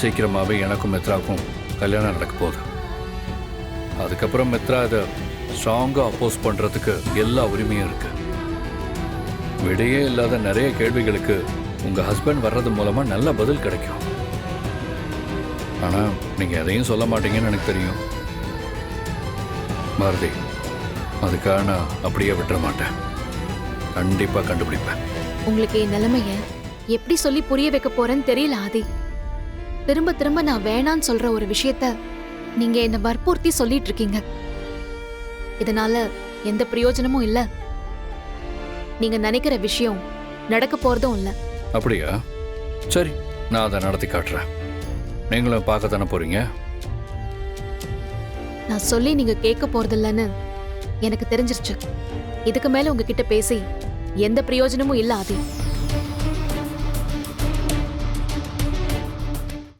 சீக்கிரமாகவே எனக்கும் மித்ராவுக்கும் கல்யாணம் நடக்க போகுது. அதுக்கப்புறம் மித்ரா இதை ஸ்ட்ராங்காக அப்போஸ் பண்ணுறதுக்கு எல்லா உரிமையும் இருக்கு. விடையே இல்லாத நிறைய கேள்விகளுக்கு உங்கள் ஹஸ்பண்ட் வர்றது மூலமாக நல்ல பதில் கிடைக்கும். ஆனால் நீங்கள் எதையும் சொல்ல மாட்டீங்கன்னு எனக்கு தெரியும். பாரதி அதுக்காக நான் அப்படியே விட்டுற மாட்டேன். கண்டிப்பாக கண்டுபிடிப்பேன். உங்களுக்கு என் நிலைமைய எப்படி சொல்லி புரிய வைக்க போறேன்னு தெரியல ஆதி. திரும்ப திரும்ப நான் வேணான்னு சொல்ற ஒரு விஷயத்த நீங்க என்ன வற்புறுத்தி சொல்லிட்டு இருக்கீங்க இதனால எந்த பிரயோஜனமும் இல்ல. நீங்க நினைக்கிற விஷயம் நடக்க போறதும் இல்ல. அப்படியா? சரி நான் அதை நடத்தி காட்டுறேன். நீங்களும் பார்க்க தானே போறீங்க? நான் சொல்லி நீங்க கேட்க போறதில்லன்னு எனக்கு தெரிஞ்சிருச்சு. இதுக்கு மேல உங்ககிட்ட பேசி எந்த பிரயோஜனமும் இல்ல ஆதி